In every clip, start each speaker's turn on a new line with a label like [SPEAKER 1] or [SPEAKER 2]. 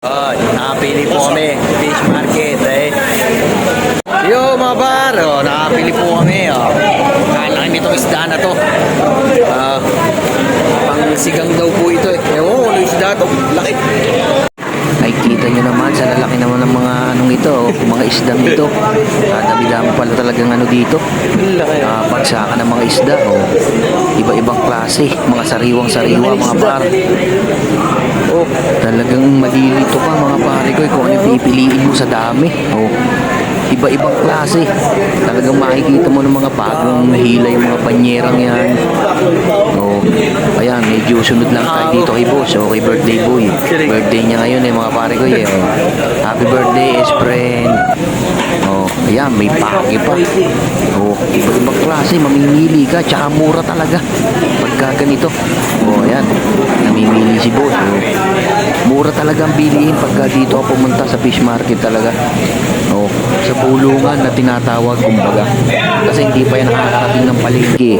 [SPEAKER 1] Oh, nakapili po kami. Fish market, eh. Yo, mga bar. Oh, nakapili po kami. Oh. Kailangan nitong isda na to. Ah, pang sigang daw po ito eh. Ewan ko, ano isda to? Laki. Ay, kita nyo naman sa lalaki naman ng mga anong ito, oh, mga isdang ito. Ah, dami-dami pala talagang ano dito. Ah, pagsaka ng mga isda, oh. Iba-ibang klase, mga sariwang-sariwa, mga par. Talagang malilito ka mga pare ko kung ano pipiliin mo sa dami. Oh, iba-ibang klase. Talagang makikita mo ng mga bagong hila yung mga panyerang yan. Oh, ayan, medyo sunod lang tayo dito kay boss. Oh, kay birthday boy. Birthday niya ngayon eh mga pare ko eh. Oh. Happy birthday, S friend. Ayan, may pake pa. Oh, iba-ibang klase, mamimili ka, tsaka mura talaga. Pagka ganito. Oh, ayan, namimili si boss. Oh. Mura talaga ang bilihin pagka dito ako pumunta sa fish market talaga. Oh, sa pulungan na tinatawag kumbaga. Kasi hindi pa yan nakakarating ng palengke.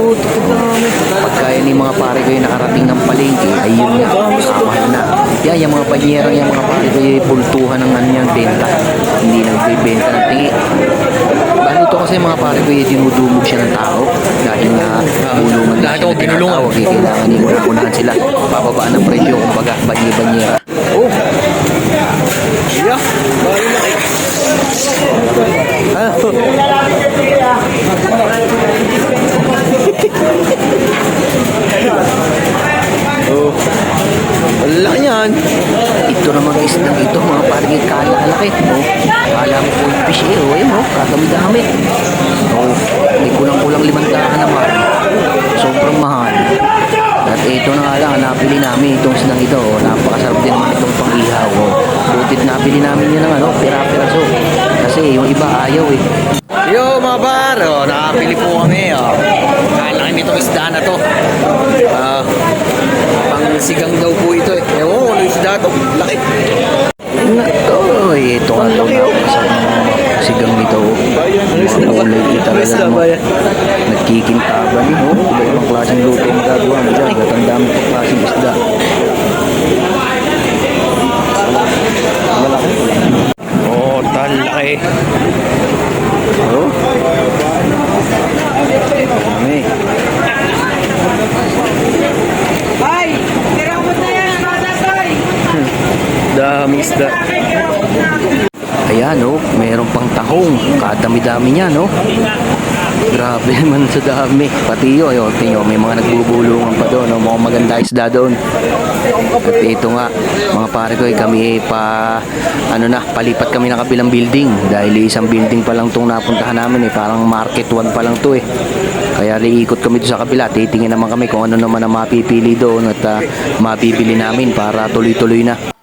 [SPEAKER 1] Pagka yan yung mga pare ko nakarating ng palengke, ay yun nga, kamahal na. Yan, yung mga panyerang yung mga pare ko pultuhan ng ano yan, benta. Hindi nagbibenta ng tingi. Kasi mga pare ko dinudumog siya ng tao dahil nga pulungan na siya na tinatawag. Eh, kailangan yung unahan sila. Bababaan ng presyo kumbaga, banye-banyera. Oh! Yeah, bali laki. Ah, yan. Ito naman isdang ito, mga parang kalalaki. Oh. Kala mo po yung fish eh, oh. Ayun, oh. Kadami-dami. Oh. May kulang-kulang limandaan naman. Sobrang mahal. At ito na nga lang, napili namin itong isdang ito. Oh. Napakasarap din naman itong pang-ihaw. Oh. Butit napili namin yun ng ano, pira-piraso. Kasi yung iba ayaw eh. Yo mga bar, oh, nakapili po kami. Oh. Kailangan itong isda na to. Ah, pang sigang daw po ito eh. Ewan ko, ano isda to? Laki. Ito, ito nga to. Napakasarap ng sigang nito. oh. Mga kulay ito talaga. Nagkikintaban yun. Oh. Iba-ibang klaseng luto yung magagawa mo dyan. At ang dami pang klaseng isda. Malaki. Oh, talaki. Oh. Dami.
[SPEAKER 2] Ay! Tiramot na yan! Matatay!
[SPEAKER 1] Dami isda. Ayan, oh, meron pang tahong. Kadami-dami niya, no? Grabe naman sa dami. Pati yun, ayun, tingnan nyo, may mga nagbubulungan pa doon, no? Mukhang maganda isda doon. At ito nga, mga pare ko, eh, kami pa, ano na, palipat kami ng kabilang building. Dahil isang building pa lang itong napuntahan namin, eh. Parang market 1 pa lang to, eh. Kaya liikot kami doon sa kabila. Titingin naman kami kung ano naman ang mapipili doon at ah, mabibili namin para tuloy-tuloy na.